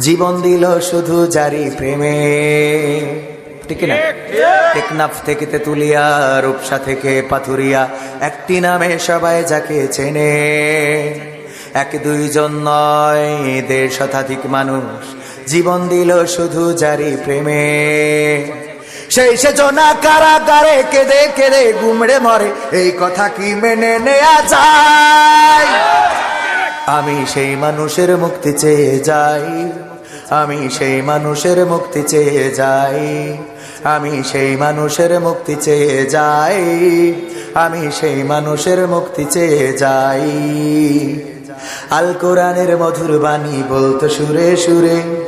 জীবন দিল শুধু জারি প্রেমে। ঠিক না টেকনাফ থেকে তেতুলিয়া, রূপসা থেকে পাথুরিয়া, একটি নামে সবাই যাকে চেনে। এক দুইজন নয়, দেড় শতাধিক মানুষ জীবন দিল শুধু জারি প্রেমে। সেই সেজনা কারাগারে কেঁদে কেঁদে গুমড়ে মরে, এই কথা কি মেনে নেয়া যায়? আমি সেই মানুষের মুক্তি চেয়ে যাই। আমি সেই মানুষের মুক্তি চেয়ে যাই। আমি সেই মানুষের মুক্তি চেয়ে যাই। আমি সেই মানুষের মুক্তি চেয়ে যাই। আল কোরআনের মধুর বাণী বলতো সুরে সুরে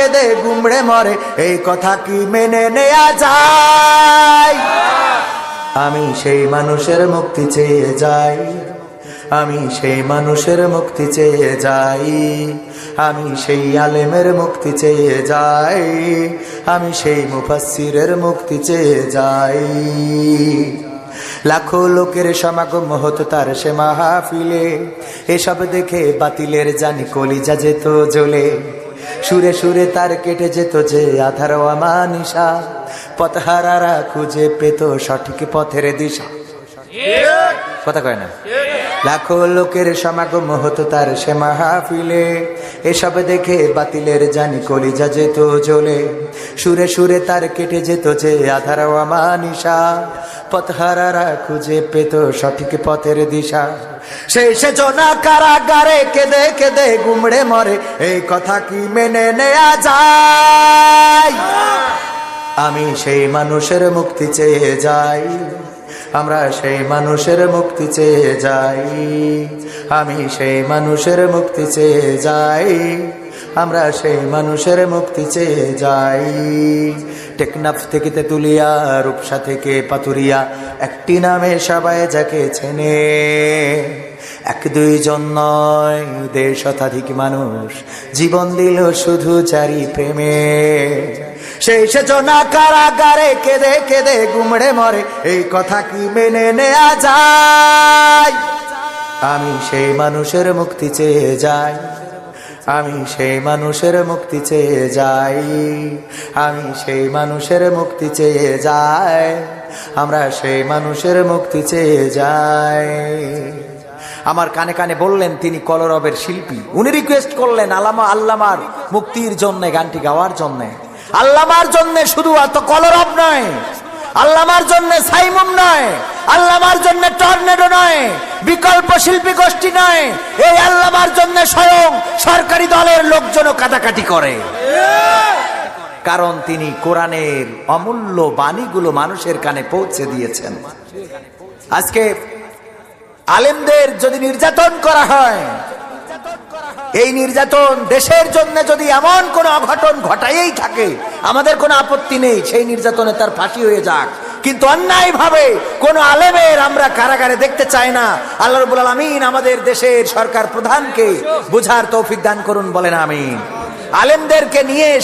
কেঁদে গুমড়ে মরে। এই কথা কি মেনে নেয়া যায়? আমি সেই মানুষের মুক্তি চেয়ে যাই। আমি সেই মানুষের মুক্তি চেয়ে যাই। আমি সেই আলেমের মুক্তি চেয়ে যাই। আমি সেই মুফাসিরের মুক্তি চেয়ে যাই। লাখো লোকের সমাগম হতো তার সে মাহফিলে। এসব দেখে বাতিলের জানি কলিজা যেত জ্বলে। সুরে সুরে তার কেটে যেত যে আধার আমানিশা পথহারারা খুঁজে পেত সঠিক পথের দিশা। কথা কয় না? লাখো লোকের সমাগম হতো তার সে মাহফিলে। এসব দেখে বাতিলের জানি কলিজা যেত জ্বলে। সুরে সুরে তার কেটে যেত যে আধার আমানিশা পথহারারা খুঁজে পেত সঠিক পথের দিশা। সেই সেজনা কারাগারে কেঁদে কেঁদে গুমড়ে মরে। এই কথা কি মেনে নেয়া যায়? আমি সেই মানুষের মুক্তি চেয়ে যাই। আমরা সেই মানুষের মুক্তি চেয়ে যাই। আমি সেই মানুষের মুক্তি চেয়ে যাই। আমরা সেই মানুষের মুক্তি চেয়ে যাই। টেকনাফ থেকে তেতুলিয়া রূপসা থেকে পাতুরিয়া একটি নামে সবাই যাকে চেনে। এক দুইজন নয় দেড় শতাধিক মানুষ, জীবন দিল শুধু চারি প্রেমে। সেই সেজনা কারাগারে কেঁদে কেঁদে গুমড়ে মরে। এই কথা কি মেনে নেয়া যায়? আমি সেই মানুষের মুক্তি চেয়ে যাই। আমি সেই মানুষের মুক্তি চেয়ে যাই। আমি সেই মানুষের মুক্তি চেয়ে যাই। আমরা সেই মানুষের মুক্তি চেয়ে যাই। আমার কানে কানে বললেন তিনি কলরবের শিল্পী। উনি রিকোয়েস্ট করলেন আলামা আল্লামার মুক্তির জন্যে গানটি গাওয়ার জন্য। আল্লামার জন্য শুধু এত কলরব নয়, আল্লামার জন্য সাইমুম নয়, আল্লামার জন্য টর্নেডো নয়, বিকল্প শিল্পী গোষ্ঠী নয়, এই আল্লামার জন্য স্বয়ং সরকারি দলের লোকজনও কাটাকাটি করে। কারণ তিনি কোরআনের অমূল্য বাণীগুলো মানুষের কানে পৌঁছে দিয়েছেন। আজকে আলেমদের যদি নির্যাতন করা হয় এই নির্যাতন দেশের জন্য যদি এমন কোন অঘটন ঘটাই থাকে, আমাদের কোনো আপত্তি নেই, সেই নির্যাতনে তার ফাঁসি হয়ে যাক। কিন্তু অন্যায় ভাবে কোন আলেমের আমরা কারাগারে দেখতে চাই না। আল্লাহ রবুল আলমিন আমাদের দেশের সরকার প্রধানকে বুঝার তৌফিক দান করুন বলেন, আমিন। আলেমদেরকে নিয়ে